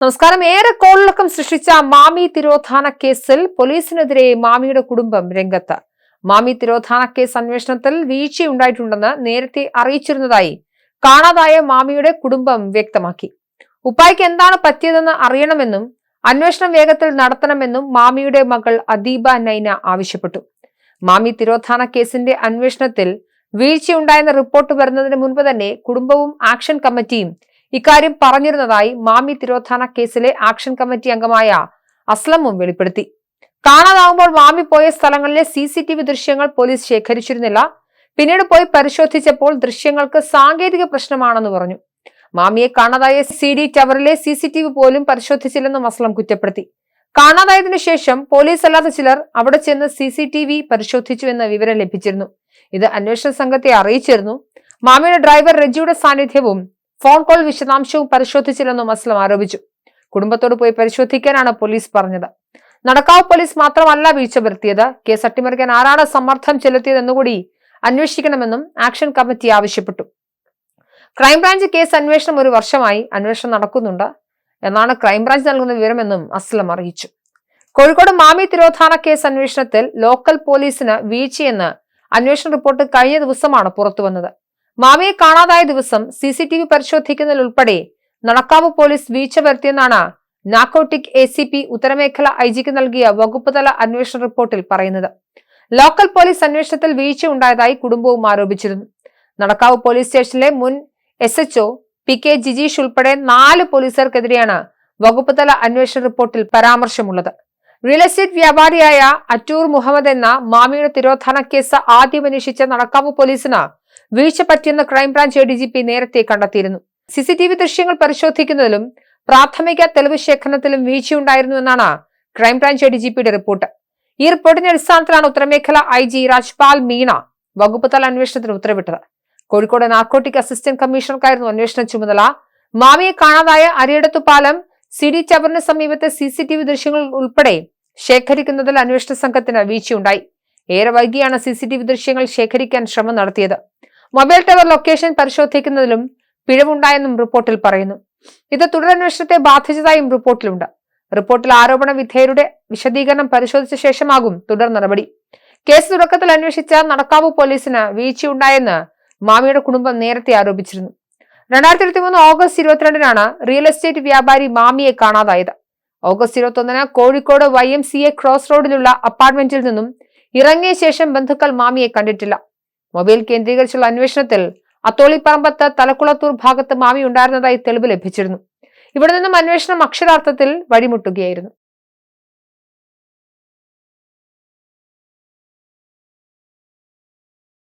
നമസ്കാരം. ഏറെ കോളിളക്കം സൃഷ്ടിച്ച മാമി തിരോധാന കേസിൽ പോലീസിനെതിരെ മാമിയുടെ കുടുംബം രംഗത്ത്. മാമി തിരോധാന കേസ് അന്വേഷണത്തിൽ വീഴ്ചയുണ്ടായിട്ടുണ്ടെന്ന് നേരത്തെ അറിയിച്ചിരുന്നതായി കാണാതായ മാമിയുടെ കുടുംബം വ്യക്തമാക്കി. ഉപ്പായ്ക്ക് എന്താണ് പറ്റിയതെന്ന് അറിയണമെന്നും അന്വേഷണം വേഗത്തിൽ നടത്തണമെന്നും മാമിയുടെ മകൾ അദീബ നൈന ആവശ്യപ്പെട്ടു. മാമി തിരോധാന കേസിന്റെ അന്വേഷണത്തിൽ വീഴ്ചയുണ്ടായെന്ന റിപ്പോർട്ട് വരുന്നതിന് മുൻപ് തന്നെ കുടുംബവും ആക്ഷൻ കമ്മിറ്റിയും ഇക്കാര്യം പറഞ്ഞിരുന്നതായി മാമി തിരോധാന കേസിലെ ആക്ഷൻ കമ്മിറ്റി അംഗമായ അസ്ലമും വെളിപ്പെടുത്തി. കാണാതാവുമ്പോൾ മാമി പോയ സ്ഥലങ്ങളിലെ സി സി ടി വി ദൃശ്യങ്ങൾ പോലീസ് ശേഖരിച്ചിരുന്നില്ല. പിന്നീട് പോയി പരിശോധിച്ചപ്പോൾ ദൃശ്യങ്ങൾക്ക് സാങ്കേതിക പ്രശ്നമാണെന്ന് പറഞ്ഞു. മാമിയെ കാണാതായ സി ഡി ടവറിലെ സി സി ടി വി പോലും പരിശോധിച്ചില്ലെന്നും അസ്ലം കുറ്റപ്പെടുത്തി. കാണാതായതിനു ശേഷം പോലീസ് അല്ലാത്ത ചിലർ അവിടെ ചെന്ന് സി സി ടി വി പരിശോധിച്ചു എന്ന വിവരം ലഭിച്ചിരുന്നു. ഇത് അന്വേഷണ സംഘത്തെ അറിയിച്ചിരുന്നു. മാമിയുടെ ഡ്രൈവർ റെജിയുടെ സാന്നിധ്യവും ഫോൺ കോൾ വിശദാംശവും പരിശോധിച്ചില്ലെന്നും അസ്ലം ആരോപിച്ചു. കുടുംബത്തോട് പോയി പരിശോധിക്കാനാണ് പോലീസ് പറഞ്ഞത്. നടക്കാവ് പോലീസ് മാത്രമല്ല വീഴ്ച വരുത്തിയത്. കേസ് അട്ടിമറിക്കാൻ ആരാണ് സമ്മർദ്ദം ചെലുത്തിയതെന്നുകൂടി അന്വേഷിക്കണമെന്നും ആക്ഷൻ കമ്മിറ്റി ആവശ്യപ്പെട്ടു. ക്രൈംബ്രാഞ്ച് കേസ് അന്വേഷണം ഒരു വർഷമായി അന്വേഷണം നടക്കുന്നുണ്ട് എന്നാണ് ക്രൈംബ്രാഞ്ച് നൽകുന്ന വിവരമെന്നും അസ്ലം അറിയിച്ചു. കോഴിക്കോട് മാമി തിരോധാന കേസ് അന്വേഷണത്തിൽ ലോക്കൽ പോലീസിന് വീഴ്ചയെന്ന് അന്വേഷണ റിപ്പോർട്ട് കഴിഞ്ഞ ദിവസമാണ് പുറത്തുവന്നത്. മാമിയെ കാണാതായ ദിവസം സി സി ടി വി പരിശോധിക്കുന്നതിലുൾപ്പെടെ നടക്കാവ് പോലീസ് വീഴ്ച വരുത്തിയെന്നാണ് നാക്കോട്ടിക് എ സി പി ഉത്തരമേഖല ഐ ജിക്ക് നൽകിയ വകുപ്പുതല അന്വേഷണ റിപ്പോർട്ടിൽ പറയുന്നത്. ലോക്കൽ പോലീസ് അന്വേഷണത്തിൽ വീഴ്ച ഉണ്ടായതായി കുടുംബവും ആരോപിച്ചിരുന്നു. നടക്കാവ് പോലീസ് സ്റ്റേഷനിലെ മുൻ S H O P K Jijeesh ഉൾപ്പെടെ നാല് പോലീസുകാർക്കെതിരെയാണ് വകുപ്പുതല അന്വേഷണ റിപ്പോർട്ടിൽ പരാമർശമുള്ളത്. റിയൽ എസ്റ്റേറ്റ് വ്യാപാരിയായ അറ്റൂർ മുഹമ്മദ് എന്ന മാമിയുടെ തിരോധാന കേസ് ആദ്യം അന്വേഷിച്ച നടക്കാവ് പോലീസിന് വീഴ്ച പറ്റിയെന്ന് crime branch A D G P നേരത്തെ കണ്ടെത്തിയിരുന്നു. സി സി ടി വി ദൃശ്യങ്ങൾ പരിശോധിക്കുന്നതിലും പ്രാഥമിക തെളിവ് ശേഖരണത്തിലും വീഴ്ചയുണ്ടായിരുന്നു എന്നാണ് crime branch A D G പിയുടെ റിപ്പോർട്ട്. ഈ റിപ്പോർട്ടിന്റെ അടിസ്ഥാനത്തിലാണ് ഉത്തരമേഖല ഐ ജി രാജ്പാൽ മീണ വകുപ്പ് തല അന്വേഷണത്തിന് ഉത്തരവിട്ടത്. കോഴിക്കോട് നാർക്കോട്ടിക് അസിസ്റ്റന്റ് കമ്മീഷണർക്കായിരുന്നു അന്വേഷണ ചുമതല. മാമിയെ കാണാതായ അരിയടത്തുപാലം സി ഡി ടവറിന് സമീപത്തെ സി സി ടി വി ദൃശ്യങ്ങൾ ഉൾപ്പെടെ ശേഖരിക്കുന്നതിൽ അന്വേഷണ സംഘത്തിന് വീഴ്ചയുണ്ടായി. ഏറെ വൈകിയാണ് സി സി ടി വി ദൃശ്യങ്ങൾ ശേഖരിക്കാൻ ശ്രമം നടത്തിയത്. മൊബൈൽ ടവർ ലൊക്കേഷൻ പരിശോധിക്കുന്നതിലും പിഴവുണ്ടായെന്നും റിപ്പോർട്ടിൽ പറയുന്നു. ഇത് തുടരന്വേഷണത്തെ ബാധിച്ചതായും റിപ്പോർട്ടിലുണ്ട്. റിപ്പോർട്ടിൽ ആരോപണ വിധേയരുടെ വിശദീകരണം പരിശോധിച്ച ശേഷമാകും തുടർ നടപടി. കേസ് തുടക്കത്തിൽ അന്വേഷിച്ച നടക്കാവ് പോലീസിന് വീഴ്ചയുണ്ടായെന്ന് മാമിയുടെ കുടുംബം നേരത്തെ ആരോപിച്ചിരുന്നു. രണ്ടായിരത്തി ഇരുപത്തി മൂന്ന് ഓഗസ്റ്റ് ഇരുപത്തിരണ്ടിനാണ് റിയൽ എസ്റ്റേറ്റ് വ്യാപാരി മാമിയെ കാണാതായത്. ഓഗസ്റ്റ് ഇരുപത്തി ഒന്നിന് Kozhikode Y M C A cross റോഡിലുള്ള അപ്പാർട്ട്മെന്റിൽ നിന്നും ഇറങ്ങിയ ശേഷം ബന്ധുക്കൾ മാമിയെ കണ്ടിട്ടില്ല. മൊബൈൽ കേന്ദ്രീകരിച്ചുള്ള അന്വേഷണത്തിൽ അത്തോളിപ്പറമ്പത്ത് തലക്കുളത്തൂർ ഭാഗത്ത് മാമി ഉണ്ടായിരുന്നതായി തെളിവ് ലഭിച്ചിരുന്നു. ഇവിടെ നിന്നും അന്വേഷണം അക്ഷരാർത്ഥത്തിൽ വഴിമുട്ടുകയായിരുന്നു.